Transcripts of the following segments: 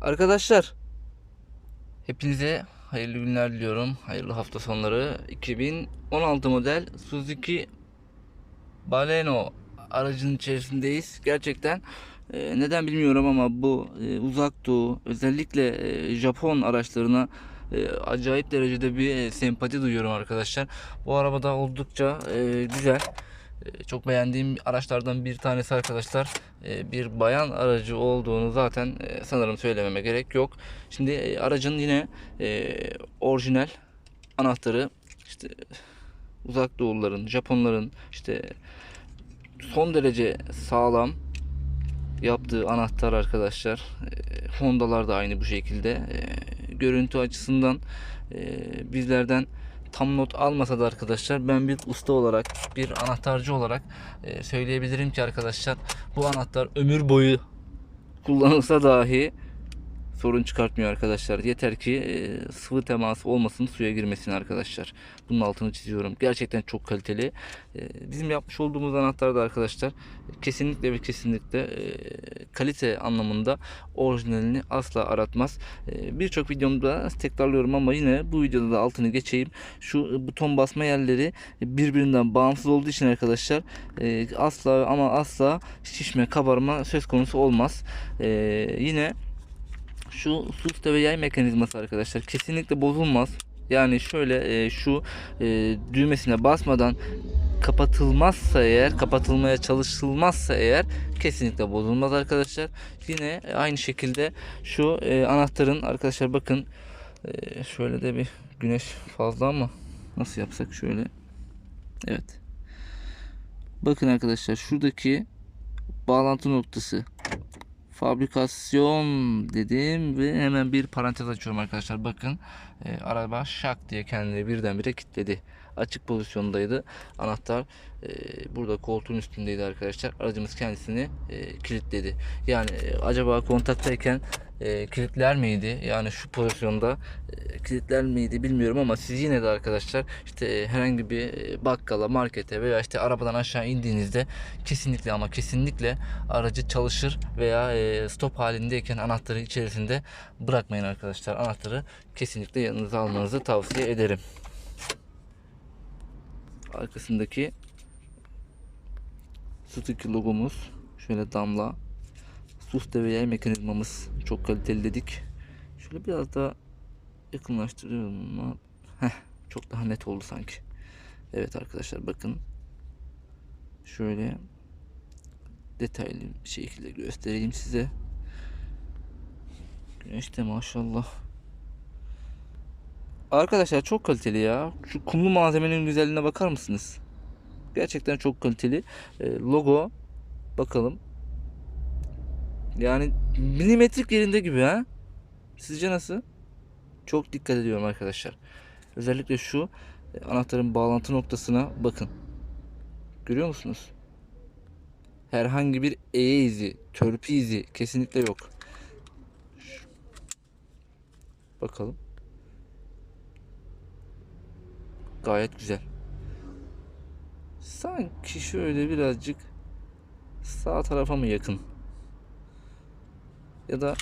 Arkadaşlar hepinize hayırlı günler diliyorum. Hayırlı hafta sonları. 2016 model Suzuki Baleno aracının içerisindeyiz. Gerçekten e, neden bilmiyorum ama bu e, uzak doğu özellikle e, Japon araçlarına e, acayip derecede bir sempati duyuyorum arkadaşlar. Bu arabada oldukça güzel. E, Çok beğendiğim araçlardan bir tanesi arkadaşlar. E, Bir bayan aracı olduğunu zaten e, sanırım söylememe gerek yok. Şimdi e, aracın yine e, orijinal anahtarı işte uzak doğuluların, Japonların işte son derece sağlam yaptığı anahtar arkadaşlar. E, Honda'lar da aynı bu şekilde. Görüntü açısından bizlerden tam not almasa da arkadaşlar ben bir usta olarak bir anahtarcı olarak e, söyleyebilirim ki arkadaşlar bu anahtar ömür boyu kullanılsa dahi sorun çıkartmıyor arkadaşlar. Yeter ki e, sıvı teması olmasın, suya girmesin arkadaşlar. Bunun altını çiziyorum. Gerçekten çok kaliteli. E, bizim yapmış olduğumuz anahtar da arkadaşlar kesinlikle ve kesinlikle e, kalite anlamında orijinalini asla aratmaz. Birçok videomda tekrarlıyorum ama yine bu videoda da altını geçeyim. Şu buton basma yerleri birbirinden bağımsız olduğu için arkadaşlar asla ama asla şişme, kabarma söz konusu olmaz. Yine şu su ve yay mekanizması arkadaşlar kesinlikle bozulmaz. Yani şöyle e, şu e, düğmesine basmadan kapatılmazsa eğer kapatılmaya çalışılmazsa eğer kesinlikle bozulmaz arkadaşlar. Yine aynı şekilde şu e, anahtarın arkadaşlar bakın e, şöyle de bir güneş fazla ama nasıl yapsak şöyle. Evet. Bakın arkadaşlar şuradaki bağlantı noktası fabrikasyon dedim ve hemen bir parantez açıyorum arkadaşlar. Bakın e, araba şak diye kendini birdenbire kilitledi. Açık pozisyondaydı. Anahtar e, burada koltuğun üstündeydi arkadaşlar. Aracımız kendisini e, kilitledi. Yani e, acaba kontaktayken e, kilitler miydi? Yani şu pozisyonda e, kilitler miydi bilmiyorum ama siz yine de arkadaşlar işte e, herhangi bir e, bakkala, markete veya işte arabadan aşağı indiğinizde kesinlikle ama kesinlikle aracı çalışır veya e, stop halindeyken anahtarı içerisinde bırakmayın arkadaşlar. Anahtarı kesinlikle yanınıza almanızı tavsiye ederim. Arkasındaki Suzuki logomuz şöyle damla sus ve yay mekanizmamız çok kaliteli dedik. Şöyle biraz daha yakınlaştırıyorum ama Heh, çok daha net oldu sanki. Evet arkadaşlar bakın. Şöyle detaylı bir şekilde göstereyim size. Güneş de maşallah. Arkadaşlar çok kaliteli ya. Şu kumlu malzemenin güzelliğine bakar mısınız? Gerçekten çok kaliteli. Ee, logo bakalım. Yani milimetrik yerinde gibi ha. Sizce nasıl? Çok dikkat ediyorum arkadaşlar. Özellikle şu e, anahtarın bağlantı noktasına bakın. Görüyor musunuz? Herhangi bir eğe izi, törpü izi kesinlikle yok. Bakalım. Gayet güzel. Sanki şöyle birazcık sağ tarafa mı yakın? Ya da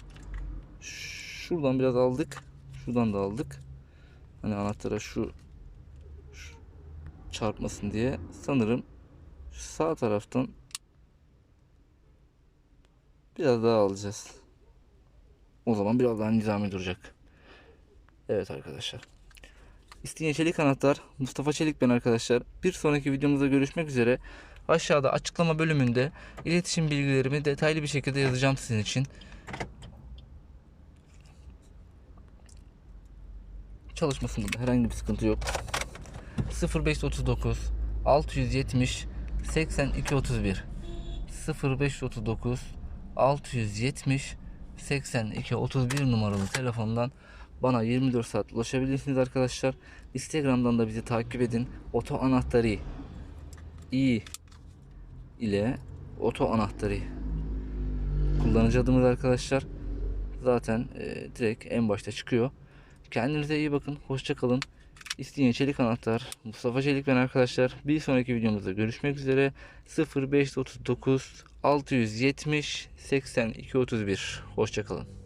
şuradan biraz aldık. Şuradan da aldık. Hani anahtara şu, şu çarpmasın diye sanırım sağ taraftan biraz daha alacağız. O zaman biraz daha nizami duracak. Evet arkadaşlar. İstinye Çelik Anahtar Mustafa Çelik ben arkadaşlar. Bir sonraki videomuzda görüşmek üzere. Aşağıda açıklama bölümünde iletişim bilgilerimi detaylı bir şekilde yazacağım sizin için. Çalışmasında da herhangi bir sıkıntı yok. 0539 670 82 31 0539 670 82 31 numaralı telefondan bana 24 saat ulaşabilirsiniz arkadaşlar. Instagram'dan da bizi takip edin. Oto anahtarı i ile oto anahtarı kullanıcı adımız arkadaşlar. Zaten e, direkt en başta çıkıyor. Kendinize iyi bakın. Hoşça kalın. İsteyen Çelik Anahtar Mustafa Çelik ben arkadaşlar. Bir sonraki videomuzda görüşmek üzere. 0539 670 82 31 Hoşça kalın.